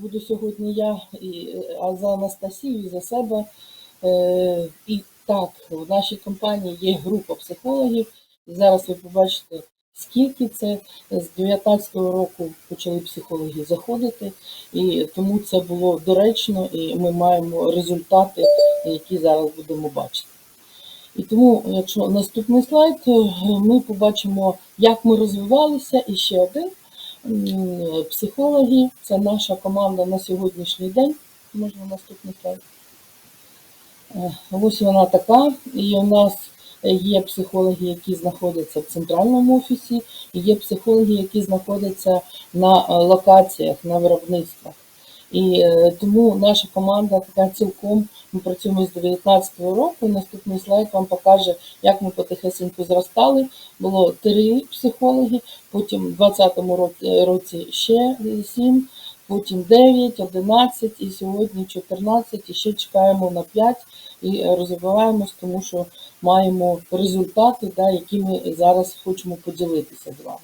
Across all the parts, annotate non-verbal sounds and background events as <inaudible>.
Буду сьогодні я і, а за Анастасію, за себе. Е, і так, в нашій компанії є група психологів. Зараз ви побачите, скільки це з 19-го року почали психологи заходити, і тому це було доречно, і ми маємо результати, які зараз будемо бачити. І тому, якщо наступний слайд, ми побачимо, як ми розвивалися, і ще один. Психологи, це наша команда на сьогоднішній день. Можна наступний слайд. Е, Ось вона така. І у нас є психологи, які знаходяться в центральному офісі, і є психологи, які знаходяться на е, локаціях, на виробництвах. І е, тому наша команда така цілком ми працюємо з 19-го року. Наступний слайд вам покаже, як ми потихесеньку зростали. Було три психологи, потім в 20-му році, році ще сім, потім 9, 11 і сьогодні 14, і ще чекаємо на 5 і розвиваємось, тому що маємо результати, да, які ми зараз хочемо поділитися з вами.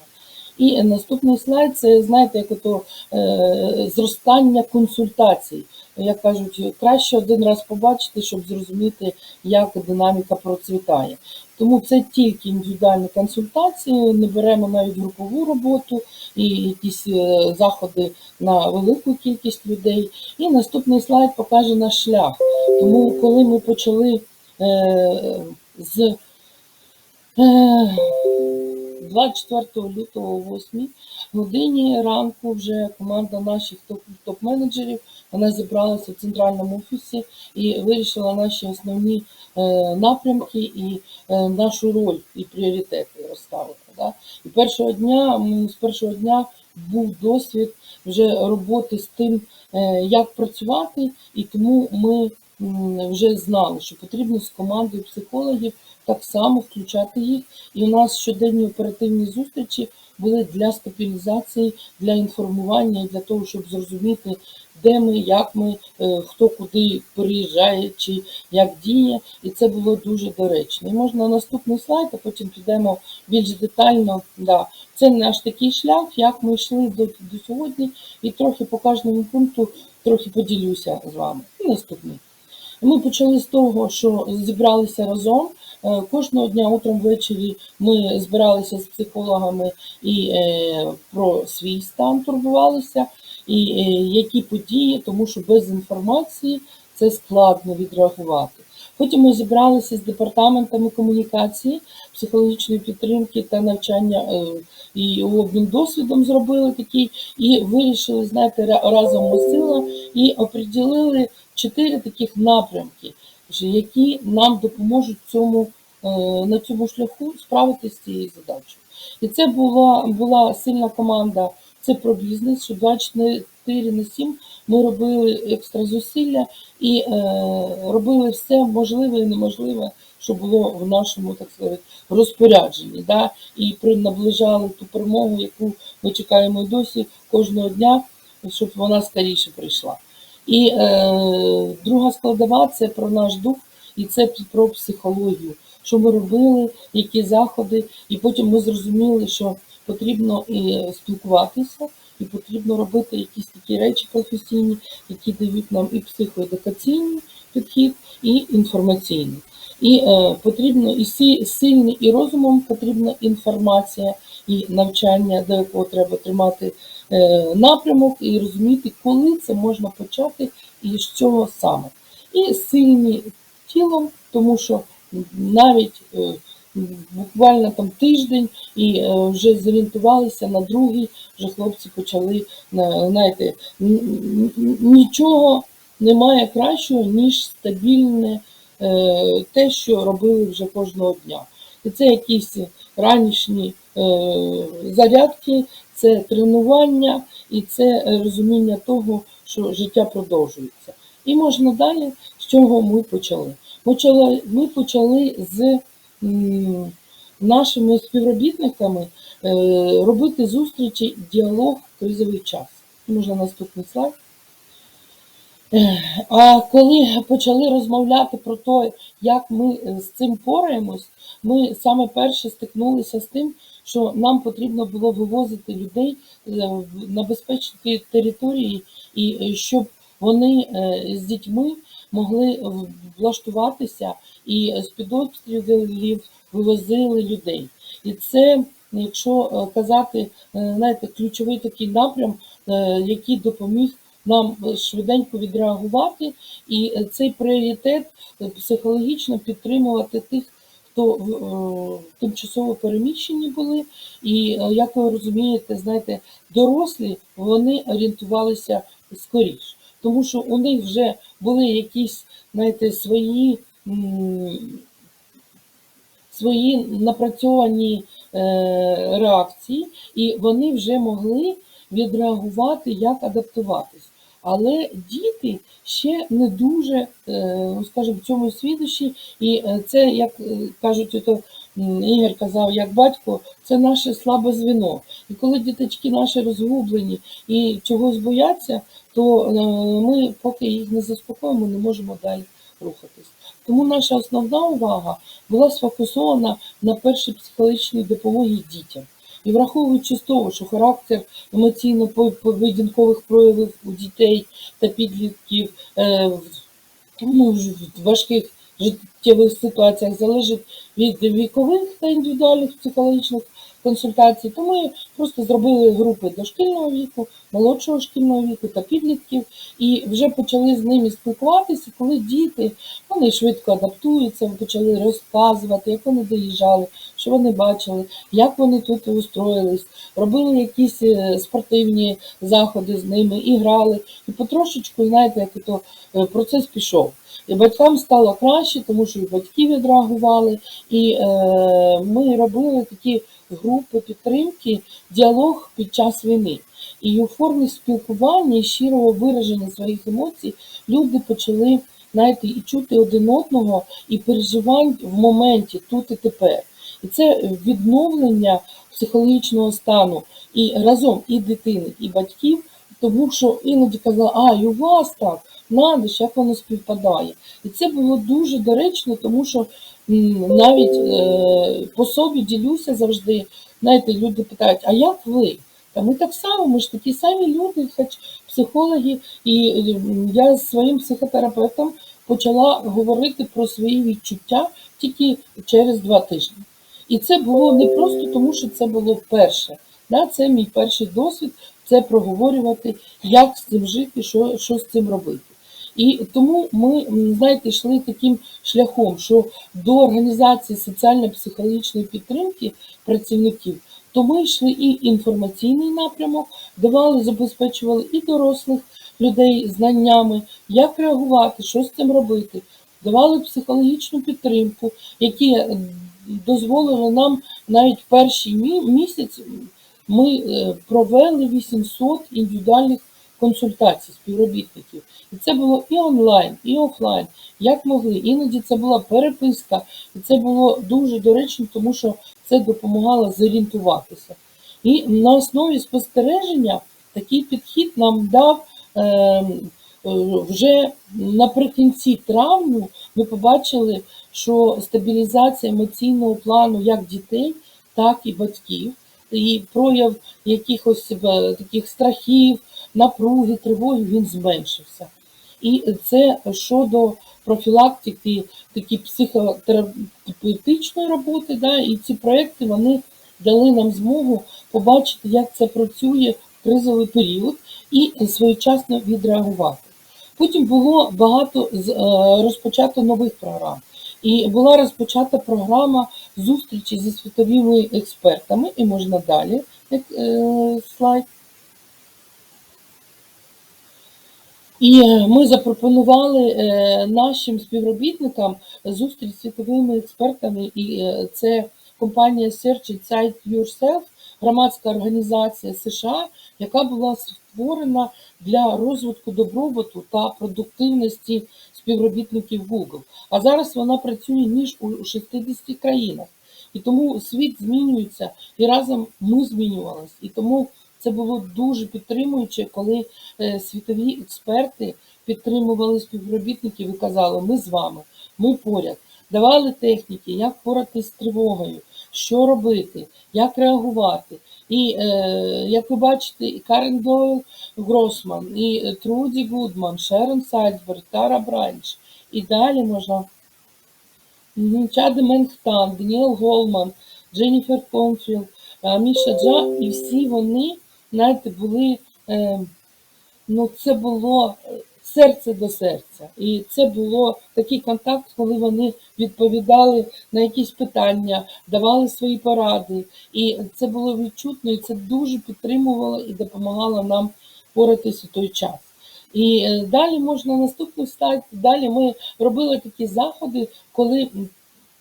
І наступний слайд це, знаєте, як ото е, зростання консультацій. Як кажуть, краще один раз побачити, щоб зрозуміти, як динаміка процвітає. Тому це тільки індивідуальні консультації, не беремо навіть групову роботу і якісь е, заходи на велику кількість людей. І наступний слайд покаже наш шлях. Тому, коли ми почали е, з 24 лютого о 8 годині ранку вже команда наших топ- топ-менеджерів вона зібралася в центральному офісі і вирішила наші основні е, напрямки і е, нашу роль і пріоритети розставити. Да? І першого дня з першого дня був досвід вже роботи з тим, е, як працювати, і тому ми вже знали, що потрібно з командою психологів так само включати їх. І у нас щоденні оперативні зустрічі були для стабілізації, для інформування, для того, щоб зрозуміти, де ми, як ми, е, хто куди переїжджає чи як діє. І це було дуже доречно. І можна наступний слайд, а потім підемо більш детально. Да. Це наш такий шлях, як ми йшли до, до сьогодні, і трохи по кожному пункту трохи поділюся з вами. І наступний. Ми почали з того, що зібралися разом. Е, Кожного дня утром ввечері ми збиралися з психологами і е, про свій стан турбувалися, і е, які події, тому що без інформації це складно відреагувати. Потім ми зібралися з департаментами комунікації, психологічної підтримки та навчання е, і обмін досвідом зробили такий, і вирішили, знаєте, разом ми сила і оприділили чотири таких напрямки, які нам допоможуть цьому, е, на цьому шляху справитися з цією задачею. І це була, була сильна команда. Це про бізнес, що 24 на 7 ми робили екстра зусилля і е, робили все можливе і неможливе, що було в нашому, так сказати, розпорядженні. Да? І наближали ту перемогу, яку ми чекаємо і досі кожного дня, щоб вона скоріше прийшла. І е, друга складова це про наш дух, і це про психологію. Що ми робили, які заходи, і потім ми зрозуміли, що потрібно і спілкуватися, і потрібно робити якісь такі речі професійні, які дають нам і психоедукаційний підхід, і інформаційний. І е, потрібно і сі- сильний, і розумом потрібна інформація і навчання, до якого треба тримати е, напрямок і розуміти, коли це можна почати і з чого саме. І сильні тілом, тому що навіть е, буквально там тиждень і е, вже зорієнтувалися на другий, вже хлопці почали, знаєте, нічого немає кращого, ніж стабільне е, те, що робили вже кожного дня. І це якісь ранішні е, зарядки, це тренування і це розуміння того, що життя продовжується. І можна далі, з чого ми почали. Ми почали, ми почали з нашими співробітниками е, робити зустрічі, діалог в кризовий час. Можна наступний слайд. А коли почали розмовляти про те, як ми е, з цим пораємось, ми саме перше стикнулися з тим, що нам потрібно було вивозити людей е, на безпечні території, і е, щоб вони е, з дітьми могли влаштуватися і з під обстрілів вивозили людей. І це, якщо е, казати, е, знаєте, ключовий такий напрям, е, який допоміг нам швиденько відреагувати, і е, цей пріоритет е, психологічно підтримувати тих, хто е, тимчасово переміщені були. І е, як ви розумієте, знаєте, дорослі вони орієнтувалися скоріш, тому що у них вже були якісь, знаєте, свої. Свої напрацьовані е, реакції, і вони вже могли відреагувати, як адаптуватись. Але діти ще не дуже, е, ну, скажімо, в цьому свідчі, і е, це, як кажуть, Ігор казав, як батько, це наше слабе звіно. І коли діточки наші розгублені і чогось бояться, то е, ми, поки їх не заспокоїмо, не можемо далі рухатись. Тому наша основна увага була сфокусована на першій психологічній допомогі дітям. І враховуючи з того, що характер емоційно-поведінкових проявів у дітей та підлітків е, ну, в важких життєвих ситуаціях залежить від вікових та індивідуальних психологічних консультацій, то ми просто зробили групи дошкільного віку, молодшого шкільного віку та підлітків, і вже почали з ними спілкуватися, коли діти вони швидко адаптуються, почали розказувати, як вони доїжджали, що вони бачили, як вони тут устроїлись, робили якісь е, спортивні заходи з ними, і грали. І потрошечку, знаєте, як то е, процес пішов. І батькам стало краще, тому що і батьки відреагували, і е, ми робили такі групи підтримки, діалог під час війни. І у формі спілкування і щирого вираження своїх емоцій люди почали знаєте, і чути один одного, і переживань в моменті тут і тепер. І це відновлення психологічного стану і разом і дитини, і батьків, тому що іноді казали, а і у вас так, надо ж, як воно співпадає. І це було дуже доречно, тому що навіть е, по собі ділюся завжди. Знаєте, люди питають, а як ви? Та ми так само, ми ж такі самі люди, хоч психологи, і я з своїм психотерапевтом почала говорити про свої відчуття тільки через два тижні. І це було не просто тому, що це було вперше. Да? Це мій перший досвід, це проговорювати, як з цим жити, що, що з цим робити. І тому ми, знаєте, йшли таким шляхом, що до організації соціально-психологічної підтримки працівників, то ми йшли і інформаційний напрямок, давали, забезпечували і дорослих людей знаннями, як реагувати, що з цим робити, давали психологічну підтримку, які дозволили нам навіть перший місяць ми е, провели 800 індивідуальних консультацій співробітників. І це було і онлайн, і офлайн, як могли. Іноді це була переписка, і це було дуже доречно, тому що це допомагало зорієнтуватися. І на основі спостереження такий підхід нам дав е, е, вже наприкінці травню. Ми побачили, що стабілізація емоційного плану як дітей, так і батьків, і прояв якихось е, таких страхів, напруги, тривоги він зменшився. І це щодо профілактики, такі психотерапевтичної роботи, да, і ці проекти вони дали нам змогу побачити, як це працює в кризовий період і своєчасно відреагувати. Потім було багато е, розпочато нових програм. І була розпочата програма зустрічі зі світовими експертами, і можна далі е, слайд. І ми запропонували е, нашим співробітникам зустріч з світовими експертами, і це компанія Search Inside Yourself, громадська організація США, яка була створена для розвитку добробуту та продуктивності співробітників Google. А зараз вона працює ніж у 60 країнах. І тому світ змінюється, і разом ми змінювалися. І тому це було дуже підтримуюче, коли е, світові експерти підтримували співробітників і казали, ми з вами, ми поряд. Давали техніки, як впоратись з тривогою, що робити, як реагувати. І е, як ви бачите, і Карен Дойл Гросман, і е, Труді Гудман, Шерон Сальсберг, Тара Бранч. І далі можна Мгм. Чади Менхтан, Даніел Голман, Дженніфер Конфілд, е, Міша Джа, і всі вони, знаєте, були, е, ну це було е, серце до серця. І це було такий контакт, коли вони відповідали на якісь питання, давали свої поради. І це було відчутно, і це дуже підтримувало і допомагало нам боратись у той час. І е, далі можна наступний слайд. Далі ми робили такі заходи, коли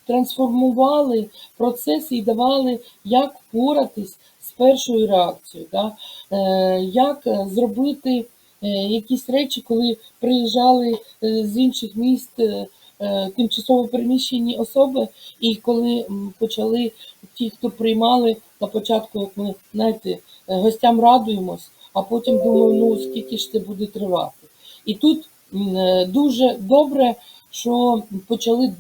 трансформували процеси і давали, як впоратись з першою реакцією, да? е, як е, зробити якісь речі, коли приїжджали е, з інших міст е, е, тимчасово переміщені особи, і коли почали ті, хто приймали на початку, як ми знаєте, е, гостям радуємось, а потім думаю, ну скільки ж це буде тривати. І тут е, дуже добре, що почали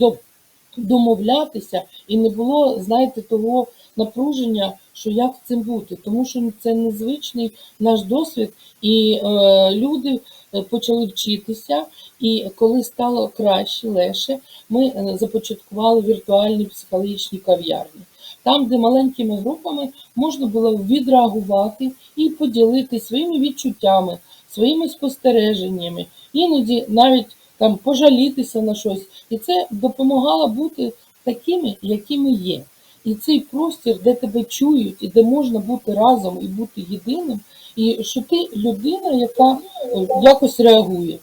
домовлятися, і не було, знаєте, того напруження, що як цим бути, тому що це незвичний наш досвід, і е, люди е, почали вчитися. І коли стало краще, легше, ми е, започаткували віртуальні психологічні кав'ярні. Там, де маленькими групами можна було відреагувати і поділитися своїми відчуттями, своїми спостереженнями, іноді навіть там пожалітися на щось. І це допомагало бути такими, якими є. І цей простір, де тебе чують, і де можна бути разом і бути єдиним, і що ти людина, яка е, якось реагує.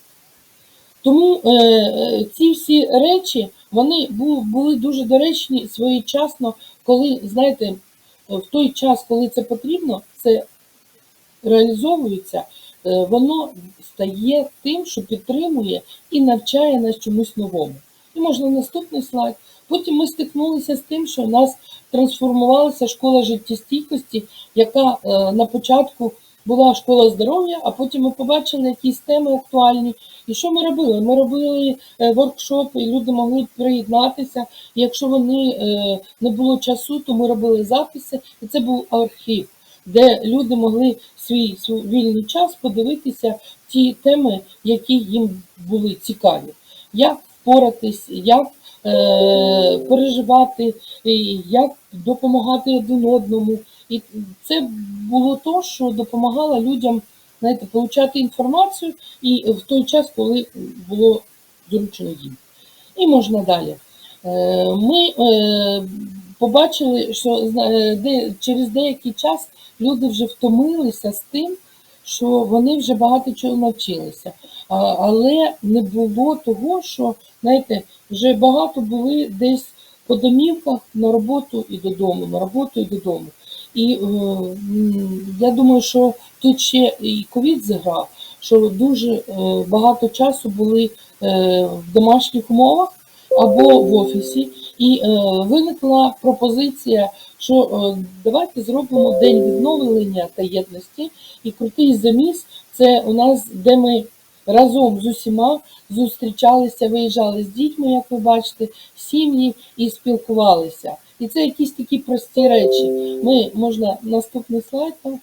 Тому е, е, ці всі речі вони були дуже доречні своєчасно, коли, знаєте, в той час, коли це потрібно, це реалізовується, е, воно стає тим, що підтримує і навчає нас чомусь новому. І можна наступний слайд. Потім ми стикнулися з тим, що в нас трансформувалася школа життєстійкості, яка е, на початку була школа здоров'я, а потім ми побачили якісь теми актуальні. І що ми робили? Ми робили е, воркшопи, і люди могли приєднатися. І якщо вони е, не було часу, то ми робили записи, і це був архів, де люди могли свій, свій вільний час подивитися ті теми, які їм були цікаві. Як впоратись, як е, переживати, як допомагати один одному. І це було то, що допомагало людям знаєте, получати інформацію і в той час, коли було зручно їм. І можна далі. Е, Ми е, побачили, що е, через деякий час люди вже втомилися з тим, що вони вже багато чого навчилися. Але не було того, що, знаєте, вже багато були десь по домівках на роботу і додому, на роботу і додому. І е, я думаю, що тут ще і ковід зіграв, що дуже е, багато часу були е, в домашніх умовах або в офісі, і е, виникла пропозиція, що е, давайте зробимо день відновлення та єдності, і крутий заміс це у нас, де ми разом з усіма зустрічалися, виїжджали з дітьми, як ви бачите, сім'ї і спілкувалися. І це якісь такі прості речі. Ми можна наступний слайд там,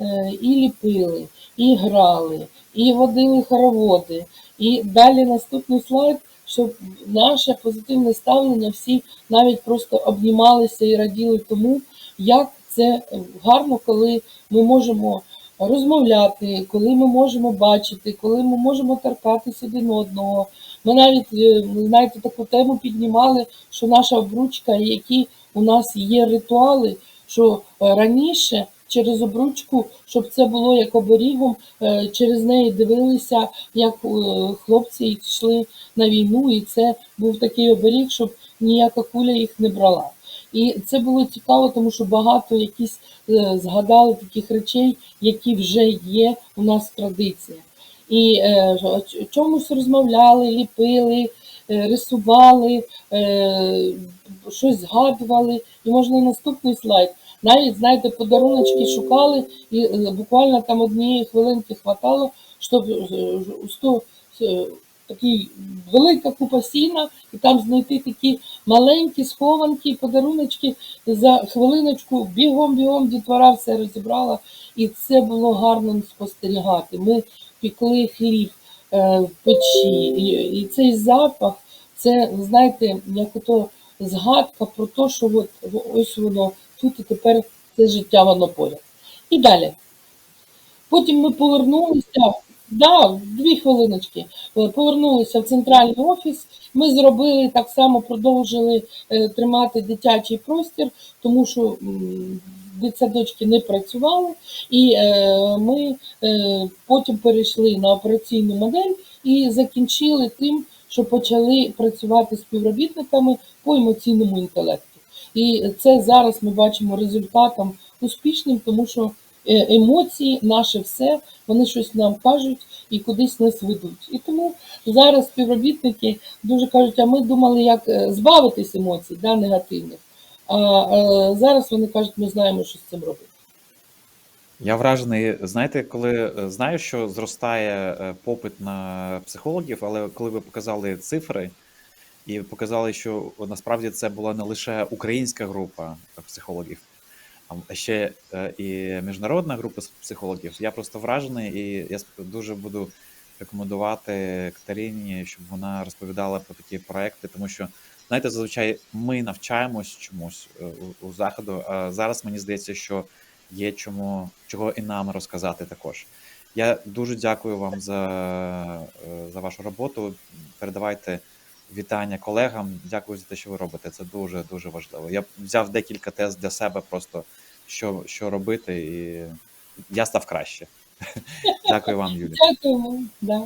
е, і ліпили, і грали, і водили хороводи. І далі наступний слайд, щоб наше позитивне ставлення всі навіть просто обнімалися і раділи тому, як це гарно, коли ми можемо розмовляти, коли ми можемо бачити, коли ми можемо торкатися один одного. Ми навіть е, знаєте, таку тему піднімали, що наша обручка, які у нас є ритуали, що е, раніше через обручку, щоб це було як оберігом, е, через неї дивилися, як хлопці йшли на війну, і це був такий оберіг, щоб ніяка куля їх не брала. І це було цікаво, тому що багато якісь е, згадали таких речей, які вже є у нас в традиціях. І е, чомусь розмовляли, ліпили, е, рисували, щось згадували. І можна наступний слайд. Навіть, знаєте, подаруночки шукали, і буквально там однієї хвилинки хватало, щоб у 100 такий велика купа сіна, і там знайти такі маленькі схованки, подаруночки за хвилиночку бігом-бігом дітвора все розібрала, і це було гарно спостерігати. Ми пікли хліб е, в печі, і, і цей запах, це, знаєте, як ото згадка про те, що от, ось воно тут і тепер це життя воно поряд. І далі. Потім ми повернулися, да, дві хвилиночки, Е, повернулися в центральний офіс. Ми зробили так само, продовжили е, тримати дитячий простір, тому що дитсадочки не працювали, і е, ми потім перейшли на операційну модель і закінчили тим, що почали працювати з співробітниками по емоційному інтелекту. І це зараз ми бачимо результатом успішним, тому що емоції, наше все, вони щось нам кажуть і кудись нас ведуть. І тому зараз співробітники дуже кажуть, а ми думали, як е, збавитись емоцій да, негативних. А е, зараз вони кажуть, ми знаємо, що з цим робити. Я вражений, знаєте, коли е, знаю, що зростає е, попит на психологів, але коли ви показали цифри і показали, що насправді це була не лише українська група психологів, а ще е, і міжнародна група психологів, я просто вражений, і я дуже буду рекомендувати Катерині, щоб вона розповідала про такі проекти, тому що знаєте, зазвичай ми навчаємось чомусь е, у, у заходу. А зараз мені здається, що є чому чого і нам розказати також. Я дуже дякую вам за, е, за вашу роботу. Передавайте вітання колегам. Дякую за те, що ви робите. Це дуже дуже важливо. Я взяв декілька тез для себе, просто що, що робити, і я став краще. <laughs> Дякую вам, Юлія. Да.